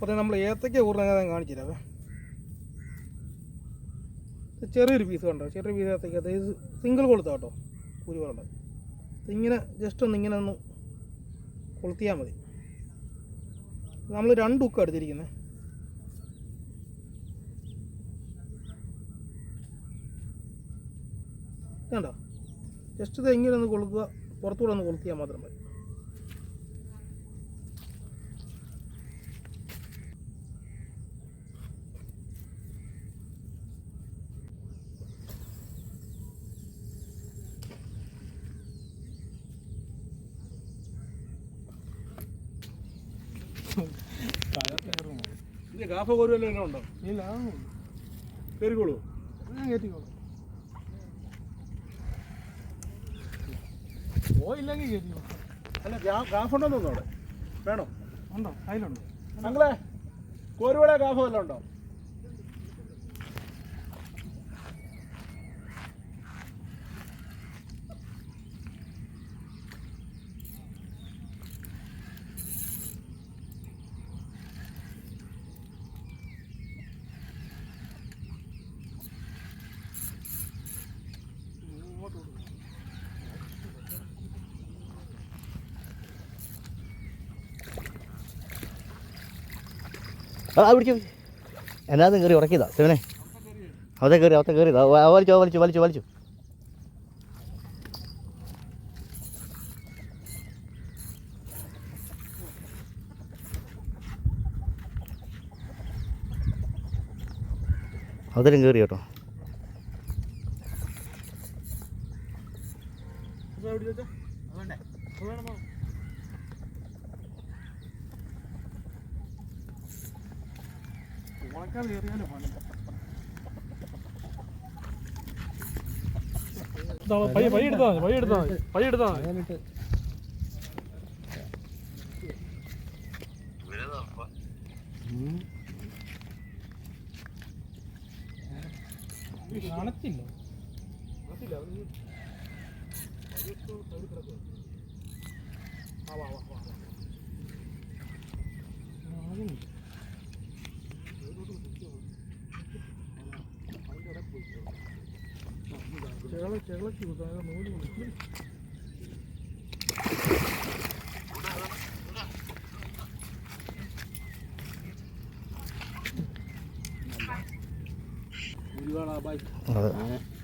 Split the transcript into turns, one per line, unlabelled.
അപ്പോൾ നമ്മൾ ഏത്തക്ക ഊർണ ഞാൻ കാണിച്ചില്ലാവേ ചെറിയൊരു പീസ് കണ്ടോ? ചെറിയ പീസ് ഏത്തക്ക ഇത് സിംഗിൾ കൊളുത്ത കേട്ടോ. കുരുവറുണ്ട് ഇങ്ങനെ ജസ്റ്റ് ഒന്ന് ഇങ്ങനെ ഒന്ന് കൊളുത്തിയാൽ മതി. നമ്മൾ രണ്ട് ഉക്ക എടുത്തിരിക്കുന്നത് കണ്ടോ? ജസ്റ്റ് ഇത് ഇങ്ങനെ ഒന്ന് കൊളുത്തുക പുറത്തുകൂടെ ഒന്ന് കൊളുത്തിയാൽ മാത്രം മതി.
കാഫ കോരുവല്ലോ ഉണ്ടോ?
ഇല്ല
കയറിക്കോളൂ.
ഞാൻ കയറ്റിക്കോളൂ. പോയില്ലെങ്കിൽ കയറ്റിക്കോളൂ.
അല്ല കാഫ് ഉണ്ടോ തോന്നുന്നു അവിടെ? വേണോ?
ഉണ്ടോ? അതിലുണ്ടോ
അങ്ങളെ കോരുവളെ കാഫ വല്ലതും ഉണ്ടോ?
ആ പിടിച്ചു എന്നാതും കയറി ഉറക്കിയതാ ശിവനെ അവത്തെ കയറി അവത്തെ കയറി. വലിച്ചു വലിച്ചു വലിച്ചു വലിച്ചു. അതിലും കയറി കേട്ടോ.
ഉണക്കാതെ കയറിയാലും പണി പയ്യ പയ്യ എടുത്താൽ മതി പയ്യ എടുത്താൽ മതി പയ്യ എടുത്താൽ മതി അണച്ചില്ല ചെകള ചെകളക്ക് നൂൽ കൊടുക്കും
കുരുവാള ബൈ
അതെ
കുരുവാള ബൈ